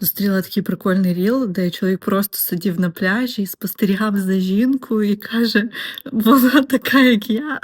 Зустріла такий прикольний ріл, де чоловік просто сидів на пляжі, спостерігав за жінкою і каже: вона така, як я.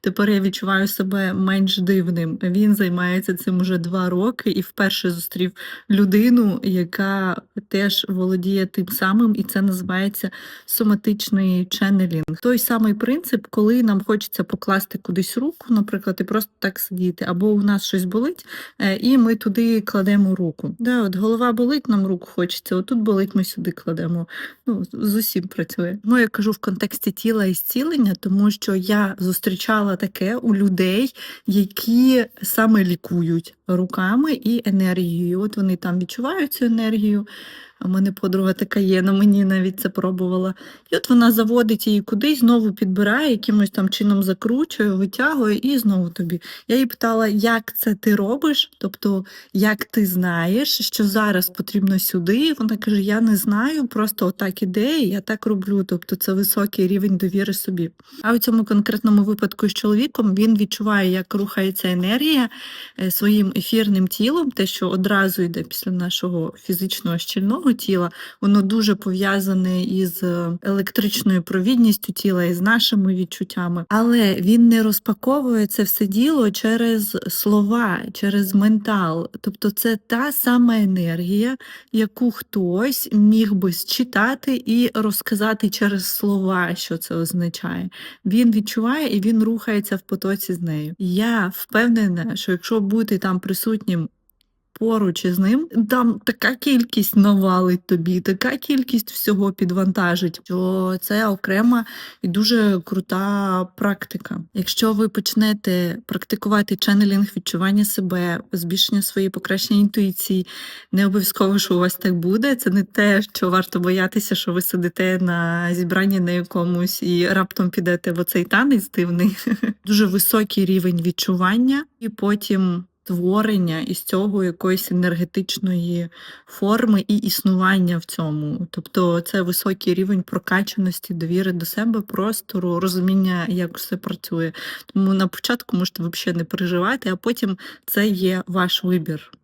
Тепер я відчуваю себе менш дивним. Він займається цим уже два роки і вперше зустрів людину, яка теж володіє тим самим, і це називається соматичний ченнелінг. Той самий принцип, коли нам хочеться покласти кудись руку, наприклад, і просто так сидіти, або у нас щось болить, е, і ми туди кладемо руку. Да, от голова болить, нам руку хочеться, отут болить, ми сюди кладемо. Ну, з усім працює. Ну, я кажу в контексті тіла і зцілення, тому що я зустрічала таке у людей, які саме лікують руками і енергією. От вони там відчувають цю енергію. У мене подруга така є, на мені навіть це пробувала. І от вона заводить її кудись, знову підбирає, якимось там чином закручує, витягує і знову тобі. Я її питала, як це ти робиш? Тобто, як ти знаєш, що зараз потрібно сюди? Вона каже: Я не знаю, просто отак іде, і я так роблю. Тобто це високий рівень довіри собі. А у цьому конкретному випадку з чоловіком він відчуває, як рухається енергія е, своїм ефірним тілом, те, що одразу йде після нашого фізичного щільного тіла, воно дуже пов'язане із е, електричною провідністю тіла і з нашими відчуттями. Але він не розпаковує це все діло через слова, через ментал. Тобто це та сама енергія, яку хтось міг би считати і розказати через слова, що це означає. Він відчуває і він рухається в потоці з нею. Я впевнена, що якщо бути там присутнім поруч із ним, там така кількість навалить тобі, така кількість всього підвантажить, що це окрема і дуже крута практика. Якщо ви почнете практикувати ченнелінг, відчування себе, збільшення своєї покращення інтуїції, не обов'язково, що у вас так буде. Це не те, що варто боятися, що ви сидите на зібранні на якомусь і раптом підете в оцей танець дивний. Дуже високий рівень відчування, і потім творення із цього якоїсь енергетичної форми і існування в цьому. Тобто це високий рівень прокачаності, довіри до себе, простору, розуміння, як все працює. Тому на початку можете взагалі не переживати, а потім це є ваш вибір.